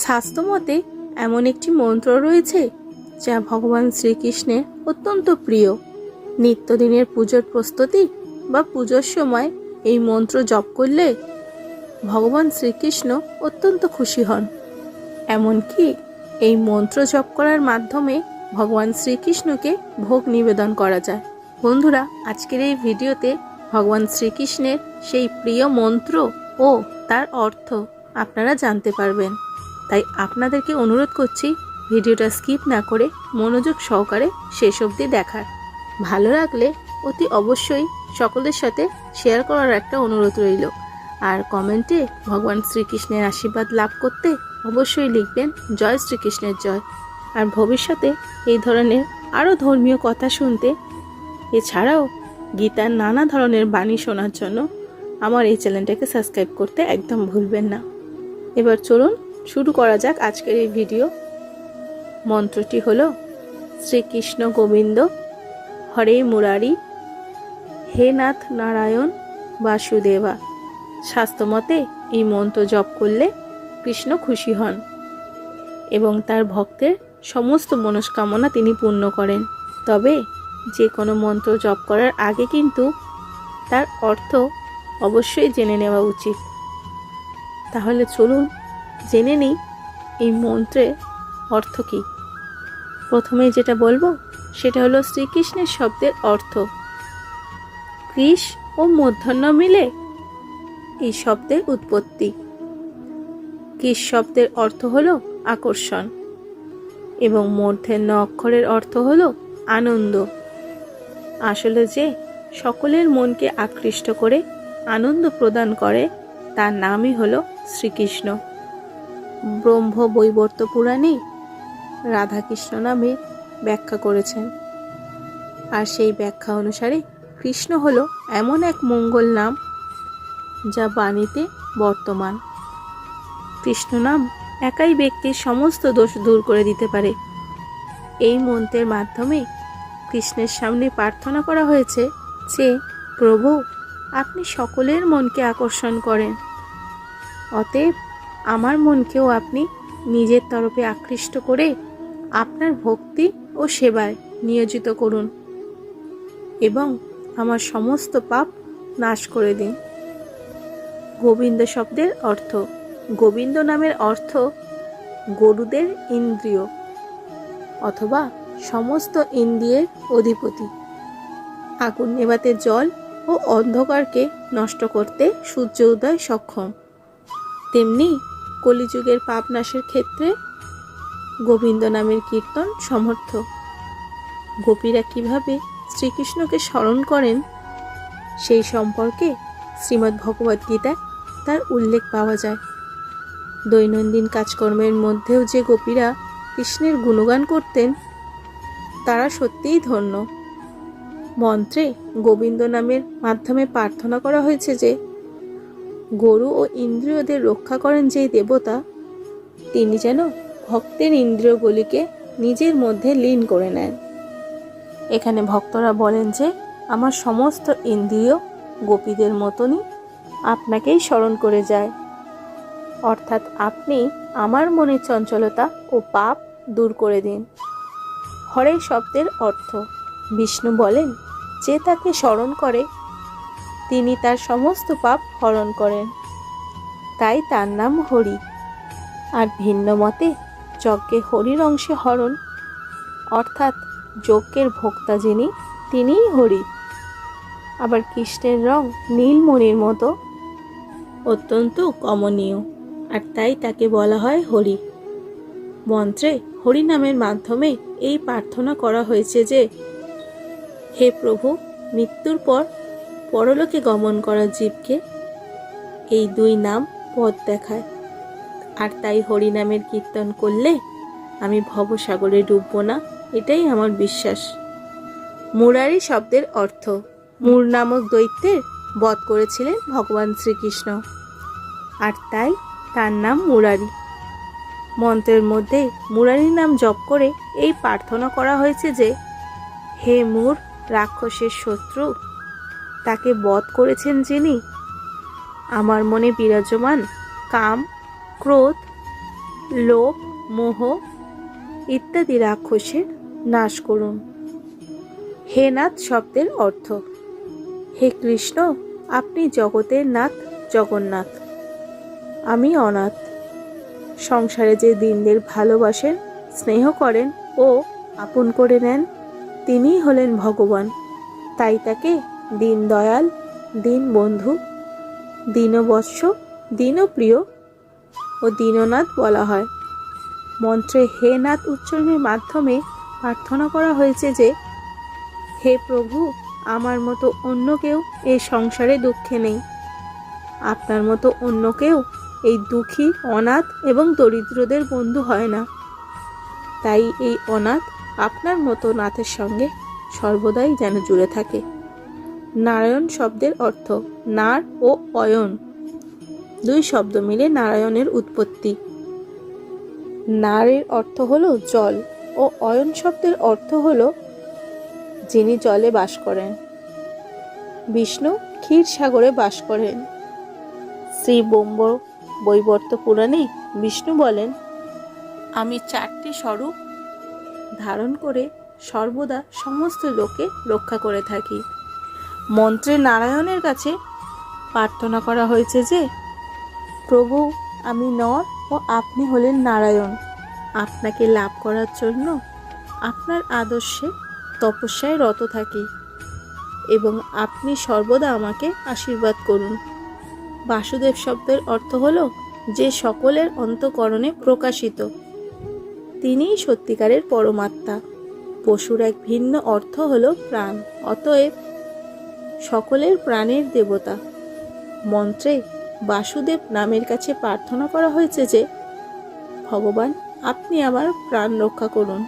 শাস্ত্রমতে এমন একটি মন্ত্র রয়েছে যা ভগবান শ্রীকৃষ্ণের অত্যন্ত প্রিয়। নিত্যদিনের পুজোর প্রস্তুতি বা পুজোর সময় এই মন্ত্র জপ করলে ভগবান শ্রীকৃষ্ণ অত্যন্ত খুশি হন। এমনকি এই মন্ত্র জপ করার মাধ্যমে ভগবান শ্রীকৃষ্ণকে ভোগ নিবেদন করা যায়। বন্ধুরা, আজকের এই ভিডিওতে ভগবান শ্রীকৃষ্ণের সেই প্রিয় মন্ত্র ও তার অর্থ আপনারা জানতে পারবেন। তাই আপনাদেরকে অনুরোধ করছি ভিডিওটা স্কিপ না করে মনোযোগ সহকারে শেষ অবধি দেখার। ভালো লাগলে অতি অবশ্যই সকলের সাথে শেয়ার করার একটা অনুরোধ রইল। আর কমেন্টে ভগবান শ্রীকৃষ্ণের আশীর্বাদ লাভ করতে অবশ্যই লিখবেন, জয় শ্রীকৃষ্ণের জয়। আর ভবিষ্যতে এই ধরনের আরও ধর্মীয় কথা শুনতে, এছাড়াও গীতার নানা ধরনের বাণী শোনার জন্য আমার এই চ্যানেলটাকে সাবস্ক্রাইব করতে একদম ভুলবেন না। এবার চলুন শুরু করা যাক আজকের এই ভিডিও। মন্ত্রটি হলো, শ্রীকৃষ্ণ গোবিন্দ, হরে মুরারি, হে নাথ নারায়ণ বাসুদেবা। শাস্ত্রমতে এই মন্ত্র জপ করলে কৃষ্ণ খুশি হন এবং তার ভক্তের সমস্ত মনস্কামনা তিনি পূর্ণ করেন। তবে যে কোনো মন্ত্র জপ করার আগে কিন্তু তার অর্থ অবশ্যই জেনে নেওয়া উচিত। তাহলে চলুন জেনে নিই, এই মন্ত্রের অর্থ কী? প্রথমে যেটা বলব, সেটা হলো শ্রীকৃষ্ণের শব্দের অর্থ। কৃষ ও মধ্যাহ্ন মিলে এই শব্দের উৎপত্তি। কৃষ শব্দের অর্থ হলো আকর্ষণ এবং মূর্ধন্য অক্ষরের অর্থ হলো আনন্দ। আসলে যে সকলের মনকে আকৃষ্ট করে আনন্দ প্রদান করে, তার নামই হলো শ্রীকৃষ্ণ। ব্রহ্ম বৈবর্ত পুরাণে রাধাকৃষ্ণ নামে ব্যাখ্যা করেছেন। আর সেই ব্যাখ্যা অনুসারে কৃষ্ণ হল এমন এক মঙ্গল নাম যা বাণীতে বর্তমান। কৃষ্ণ নাম একাই ব্যক্তির সমস্ত দোষ দূর করে দিতে পারে। এই মন্ত্রের মাধ্যমে কৃষ্ণের সামনে প্রার্থনা করা হয়েছে যে, প্রভু, আপনি সকলের মনকে আকর্ষণ করেন। অতএব আমার মনকেও আপনি নিজের তরফে আকৃষ্ট করে আপনার ভক্তি ও সেবায় নিয়োজিত করুন এবং আমার সমস্ত পাপ নাশ করে দিন। গোবিন্দ শব্দের অর্থ, গোবিন্দ নামের অর্থ গরুদের ইন্দ্রিয় অথবা সমস্ত ইন্দ্রিয়ের অধিপতি। আগুন নেভাতে জল ও অন্ধকারকে নষ্ট করতে সূর্য উদয় সক্ষম। তেমনি কলিযুগের পাপনাশের ক্ষেত্রে গোবিন্দ নামের কীর্তন সমর্থ। গোপীরা কীভাবে শ্রীকৃষ্ণকে স্মরণ করেন, সেই সম্পর্কে শ্রীমদ্ ভগবদ্গীতায় তার উল্লেখ পাওয়া যায়। দৈনন্দিন কাজকর্মের মধ্যেও যে গোপীরা কৃষ্ণের গুণগান করতেন, তারা সত্যিই ধন্য। মন্ত্রে গোবিন্দ নামের মাধ্যমে প্রার্থনা করা হয়েছে যে গরু ও ইন্দ্রিয়দের রক্ষা করেন যেই দেবতা, তিনি যেন ভক্তের ইন্দ্রিয়গুলিকে নিজের মধ্যে লীন করে নেন। এখানে ভক্তরা বলেন যে, আমার সমস্ত ইন্দ্রিয় গোপীদের মতনই আপনাকেই স্মরণ করে যায়। অর্থাৎ আপনি আমার মনের চঞ্চলতা ও পাপ দূর করে দিন। হরে শব্দের অর্থ, বিষ্ণু বলেন যে তাকে স্মরণ করে তিনি তার সমস্ত পাপ হরণ করেন। তাই তার নাম হরি। আর ভিন্ন মতে, যজ্ঞে হরির অংশে হরণ, অর্থাৎ যজ্ঞের ভোক্তা যিনি, তিনিই হরি। আবার কৃষ্ণের রং নীলমণির মতো, অত্যন্ত কমনীয়, আর তাই তাকে বলা হয় হরি। মন্ত্রে হরি নামের মাধ্যমে এই প্রার্থনা করা হয়েছে যে, হে প্রভু, মৃত্যুর পর পরলোকে গমন করা জীবকে এই দুই নাম পথ দেখায়। আর তাই হরি নামের কীর্তন করলে আমি ভবসাগরে ডুববো না, এটাই আমার বিশ্বাস। মুরারি শব্দের অর্থ, মুর নামক দৈত্যের বধ করেছিলেন ভগবান শ্রীকৃষ্ণ। আর তাই তার নাম মুরারি। মন্ত্রের মধ্যে মুরারির নাম জপ করে এই প্রার্থনা করা হয়েছে যে, হে মুর, রাক্ষসের শত্রু তাকে বধ করেছেন যিনি? আমার মনে বিরাজমান, কাম, ক্রোধ, লোভ, মোহ ইত্যাদি রাক্ষসের নাশ করুন। হে নাথ শব্দের অর্থ, হে কৃষ্ণ, আপনি জগতের নাথ, জগন্নাথ। আমি অনাথ। সংসারে যে দিনদের ভালোবাসেন স্নেহ করেন ও আপন করে নেন, তিনিই হলেন ভগবান। তাই তাকে দিন দয়াল, দিন বন্ধু, দীনবৎস, দীনপ্রিয় ও দীননাথ বলা হয়। মন্ত্রে হে নাথ উচ্চারণের মাধ্যমে প্রার্থনা করা হয়েছে যে, হে প্রভু, আমার মতো অন্য কেউ এই সংসারে দুঃখে নেই। আপনার মতো অন্য কেউ এই দুঃখী, অনাথ এবং দরিদ্রদের বন্ধু হয় না। তাই এই অনাথ আপনার মতো নাথের সঙ্গে সর্বদাই যেন জুড়ে থাকে। নারায়ণ শব্দের অর্থ নার ও অয়ন। দুই শব্দ মিলে নারায়ণের উৎপত্তি। নারের অর্থ হলো জল ও অয়ন শব্দের অর্থ হলো যিনি জলে বাস করেন। বিষ্ণু ক্ষীর সাগরে বাস করেন। শ্রী বোম্ব বৈবর্ত পুরাণে বিষ্ণু বলেন, আমি চারটি স্বরূপ ধারণ করে সর্বদা সমস্ত লোকে রক্ষা করে থাকি। মন্ত্রে নারায়ণের কাছে প্রার্থনা করা হয়েছে যে, প্রভু, আমি নর ও আপনি হলেন নারায়ণ। আপনাকে লাভ করার জন্য আপনার আদর্শে তপস্যায় রত থাকি এবং আপনি সর্বদা আমাকে আশীর্বাদ করুন। বাসুদেব শব্দের অর্থ হল যে সকলের অন্তকরণে প্রকাশিত। তিনিই সত্যিকারের পরমাত্মা। পশুর এক ভিন্ন অর্থ হল প্রাণ। অতএব সকলের প্রাণের দেবতা। মন্ত্রে বাসুদেব নামের কাছে প্রার্থনা করা হয়েছে যে, ভগবান, আপনি আমার প্রাণ রক্ষা করুন।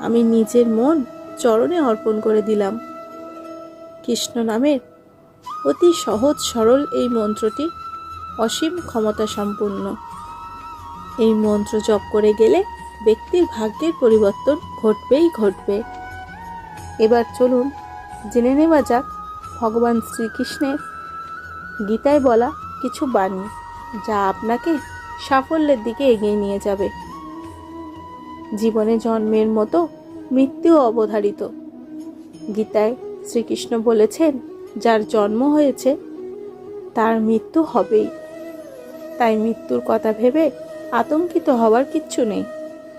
আমি নিজের মন চরণে অর্পণ করে দিলাম। কৃষ্ণ নামের অতি সহজ সরল এই মন্ত্রটি অসীম ক্ষমতা সম্পূর্ণ এই মন্ত্র জপ করে গেলে ব্যক্তির ভাগ্যের পরিবর্তন ঘটবেই ঘটবে। এবার চলুন জেনে নেওয়া যাক ভগবান শ্রীকৃষ্ণের গীতায় বলা কিছু বাণী যা আপনাকে সাফল্যের দিকে এগিয়ে নিয়ে যাবে। জীবনে জন্মের মতো মৃত্যু অবধারিত। গীতায় শ্রীকৃষ্ণ বলেছেন, যার জন্ম হয়েছে, তার মৃত্যু হবেই। তাই মৃত্যুর কথা ভেবে আতঙ্কিত হওয়ার কিচ্ছু নেই।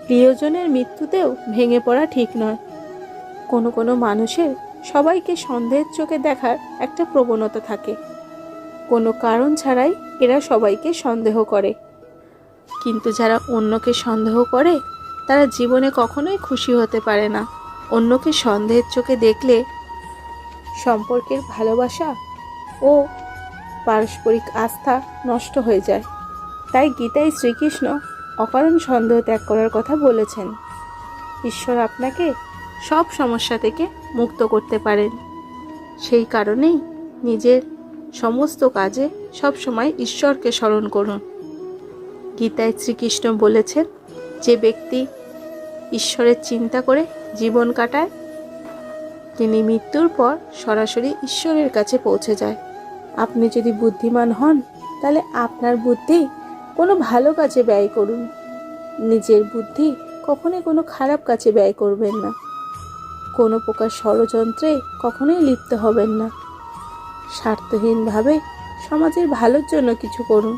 প্রিয়জনের মৃত্যুতেও ভেঙে পড়া ঠিক নয়। কোনো কোনো মানুষের সবাইকে সন্দেহের চোখে দেখার একটা প্রবণতা থাকে। কোনো কারণ ছাড়াই এরা সবাইকে সন্দেহ করে। কিন্তু যারা অন্যকে সন্দেহ করে, তারা জীবনে কখনোই খুশি হতে পারে না। অন্যকে সন্দেহের চোখে দেখলে সম্পর্কের ভালোবাসা ও পারস্পরিক আস্থা নষ্ট হয়ে যায়। তাই গীতায় শ্রীকৃষ্ণ অকারণ সন্দেহ ত্যাগ করার কথা বলেছেন। ঈশ্বর আপনাকে সব সমস্যা থেকে মুক্ত করতে পারেন। সেই কারণেই নিজের সমস্ত কাজে সবসময় ঈশ্বরকে স্মরণ করুন। গীতায় শ্রীকৃষ্ণ বলেছেন, যে ব্যক্তি ঈশ্বরের চিন্তা করে জীবন কাটায়, তিনি মৃত্যুর পর সরাসরি ঈশ্বরের কাছে পৌঁছে যায়। আপনি যদি বুদ্ধিমান হন, তাহলে আপনার বুদ্ধি কোনো ভালো কাজে ব্যয় করুন। নিজের বুদ্ধি কখনোই কোনো খারাপ কাজে ব্যয় করবেন না। কোনো প্রকার ষড়যন্ত্রে কখনোই লিপ্ত হবেন না। স্বার্থহীনভাবে সমাজের ভালোর জন্য কিছু করুন।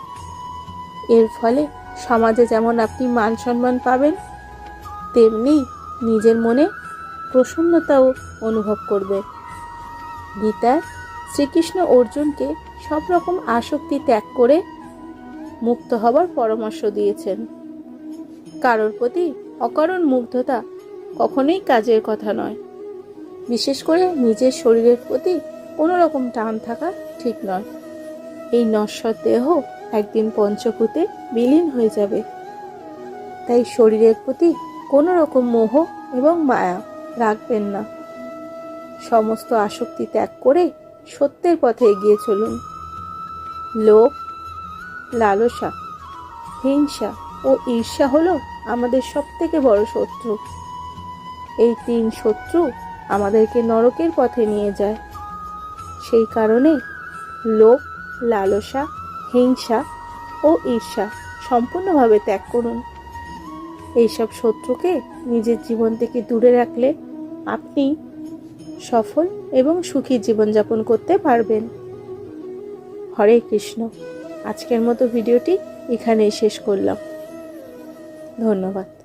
এর ফলে সমাজে যেমন আপনি মান সম্মান পাবেন, তেমনি নিজের মনে প্রসন্নতাও অনুভব করবে। গীতায় শ্রীকৃষ্ণ অর্জুনকে সব রকম আসক্তি ত্যাগ করে মুক্ত হবার পরামর্শ দিয়েছেন। কারোর প্রতি অকারণ মুগ্ধতা কখনোই কাজের কথা নয়। বিশেষ করে নিজের শরীরের প্রতি কোনো রকম টান থাকা ঠিক নয়। এই নশ্বর দেহ একদিন পঞ্চভূতে বিলীন হয়ে যাবে। তাই শরীরের প্রতি কোনো রকম মোহ এবং মায়া রাখবেন না। সমস্ত আসক্তি ত্যাগ করে সত্যের পথে এগিয়ে চলুন। লোভ, লালসা, হিংসা ও ঈর্ষা হলো আমাদের সবথেকে বড় শত্রু। এই তিন শত্রু আমাদেরকে নরকের পথে নিয়ে যায়। সেই কারণে লোভ, লালসা, হিংসা ও ঈর্ষা সম্পূর্ণভাবে ত্যাগ করুন। এইসব শত্রুকে নিজের জীবন থেকে দূরে রাখলে আপনি সফল এবং সুখী জীবনযাপন করতে পারবেন। হরে কৃষ্ণ। আজকের মতো ভিডিওটি এখানেই শেষ করলাম। ধন্যবাদ।